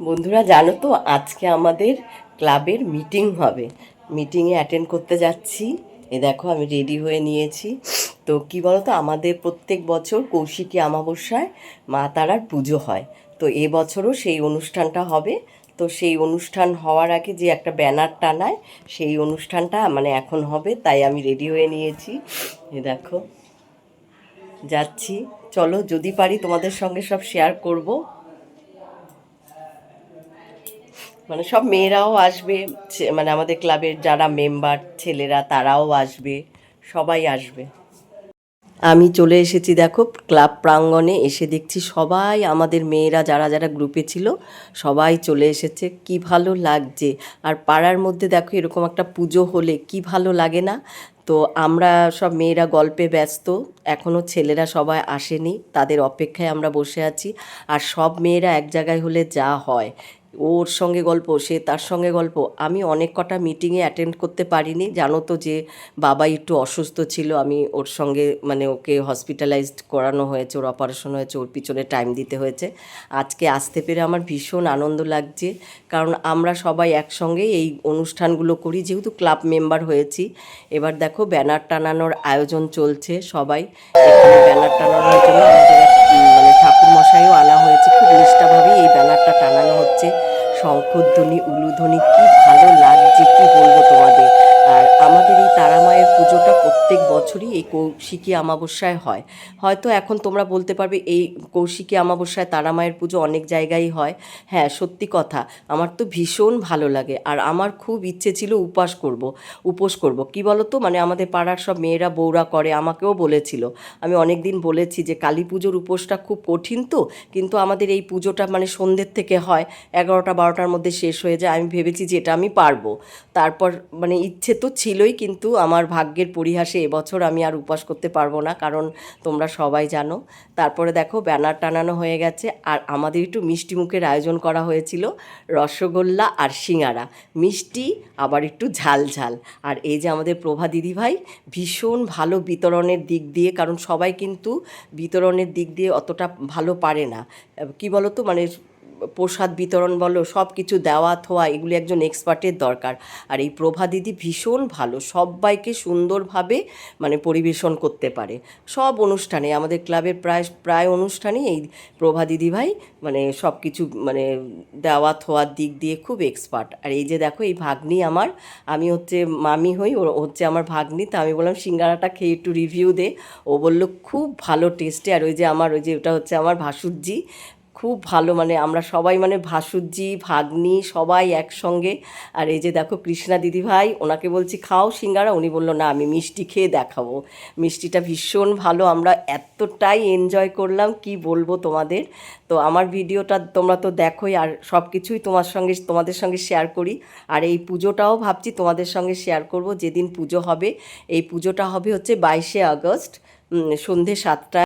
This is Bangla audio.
বন্ধুরা, জানো তো, আজকে আমাদের ক্লাবের মিটিং হবে। মিটিংয়ে অ্যাটেন্ড করতে যাচ্ছি। এ দেখো, আমি রেডি হয়ে নিয়েছি। তো কি বলতো, আমাদের প্রত্যেক বছর কৌশিকী অমাবস্যায় মা তারার পুজো হয়। তো এবছরও সেই অনুষ্ঠানটা হবে। তো সেই অনুষ্ঠান হওয়ার আগে যে একটা ব্যানার টানায়, সেই অনুষ্ঠানটা মানে এখন হবে, তাই আমি রেডি হয়ে নিয়েছি। এ দেখো, যাচ্ছি। চলো, যদি পারি তোমাদের সঙ্গে সব শেয়ার করব। মানে সব মেয়েরাও আসবে মানে আমাদের ক্লাবের যারা মেম্বার ছেলেরা তারাও আসবে, সবাই আসবে। আমি চলে এসেছি দেখো ক্লাব প্রাঙ্গণে, এসে দেখছি সবাই, আমাদের মেয়েরা যারা যারা গ্রুপে ছিল, সবাই চলে এসেছে। কি ভালো লাগছে। আর পাড়ার মধ্যে দেখো এরকম একটা পুজো হলে কি ভালো লাগে না? তো আমরা সব মেয়েরা গল্পে ব্যস্ত এখনও ছেলেরা সবাই আসেনি, তাদের অপেক্ষায় আমরা বসে আছি। আর সব মেয়েরা এক জায়গায় হলে যা হয়। ওর সঙ্গে গল্প, সে তার সঙ্গে গল্প। আমি অনেক কটা মিটিংয়ে অ্যাটেন্ড করতে পারিনি। জানো তো যে বাবা একটু অসুস্থ ছিল, আমি ওর সঙ্গে মানে ওকে হসপিটালাইজড করানো হয়েছে, ওর অপারেশন হয়েছে, ওর পিছনে টাইম দিতে হয়েছে। আজকে আসতে পেরে আমার ভীষণ আনন্দ লাগছে, কারণ আমরা সবাই একসঙ্গে এই অনুষ্ঠানগুলো করি। যেহেতু ক্লাব মেম্বার হয়েছি, এবার দেখো ব্যানার টানানোর আয়োজন চলছে সবাই। এখানে ব্যানার টানানোর জন্য আমাদের মানে ঠাকুর মশাইও আনা হয়েছে। খুব নিষ্ঠাভাবেই এই টানানো হচ্ছে। শঙ্খধ্বনি, উলুধ্বনি, কি ভালো লাগছে, কি বলব তোমাদের? আর আমাদের এই তারা মায়ের পুজোটা প্রত্যেক বছরই এই কৌশিকী অমাবস্যায় হয়। হয়তো এখন তোমরা বলতে পারবে, এই কৌশিকী অমাবস্যায় তারা মায়ের পুজো অনেক জায়গায় হয়। হ্যাঁ সত্যি কথা, আমার তো ভীষণ ভালো লাগে আর আমার খুব ইচ্ছে ছিল উপাস করব, উপোস করব। কি তো মানে আমাদের পাড়ার সব মেয়েরা বউরা করে, আমাকেও বলেছিল। আমি অনেক দিন বলেছি যে কালী পুজোর উপোসটা খুব কঠিন তো, কিন্তু আমাদের এই পুজোটা মানে সন্ধ্যের থেকে হয়, এগারোটা বারোটার মধ্যে শেষ হয়ে যায়। আমি ভেবেছি যে এটা আমি পারব। তারপর মানে ইচ্ছে তো ছিলই, কিন্তু আমার ভাগ্যের পরিহাসে এবছর আমি আর উপাস করতে পারব না, কারণ তোমরা সবাই জানো। তারপরে দেখো, ব্যানার টানানো হয়ে গেছে, আর আমাদের একটু মিষ্টি মুখের আয়োজন করা হয়েছিল, রসগোল্লা আর সিঙারা মিষ্টি, আবার একটু ঝাল ঝাল। আর এই যে আমাদের প্রভা দিদিভাই ভীষণ ভালো বিতরণের দিক দিয়ে, কারণ সবাই কিন্তু বিতরণের দিক দিয়ে অতটা ভালো পারে না। কি বলো তো মানে প্রসাদ বিতরণ বলো সব কিছু দেওয়া থোয়া, এগুলি একজন এক্সপার্টের দরকার। আর এই প্রভা দিদি ভীষণ ভালো, সবাইকে সুন্দরভাবে মানে পরিবেশন করতে পারে। সব অনুষ্ঠানে, আমাদের ক্লাবের প্রায় প্রায় অনুষ্ঠানে এই প্রভা দিদিভাই মানে সব কিছু মানে দেওয়া থোয়ার দিক দিয়ে খুব এক্সপার্ট। আর এই যে দেখো, এই ভাগ্নি আমার, আমি হচ্ছে মামি হই, ও হচ্ছে আমার ভাগ্নি, তা আমি বললাম, সিঙ্গারাটা খেয়ে একটু রিভিউ দে। ও বলল, খুব ভালো টেস্টে আর ওই যে আমার, ওই যে ওটা হচ্ছে আমার ভাসুরজি খুব ভালো মানে আমরা সবাই মানে ভাসুরজি, ভাগ্নি সবাই একসঙ্গে। আর এই যে দেখো কৃষ্ণা দিদি ভাই ওনাকে বলছি, খাও সিঙ্গারা। উনি বলল, না, আমি মিষ্টি খেয়ে দেখাবো। মিষ্টিটা ভীষণ ভালো, আমরা এতটাই এনজয় করলাম, কি বলব তোমাদের? তো আমার ভিডিওটা তোমরা তো দেখোই, আর সব কিছুই তোমার সঙ্গে, তোমাদের সঙ্গে শেয়ার করি। আর এই পুজোটাও ভাবছি তোমাদের সঙ্গে শেয়ার করব, যেদিন পুজো হবে। এই পুজোটা হবে হচ্ছে বাইশে আগস্ট সন্ধে সাতটায়।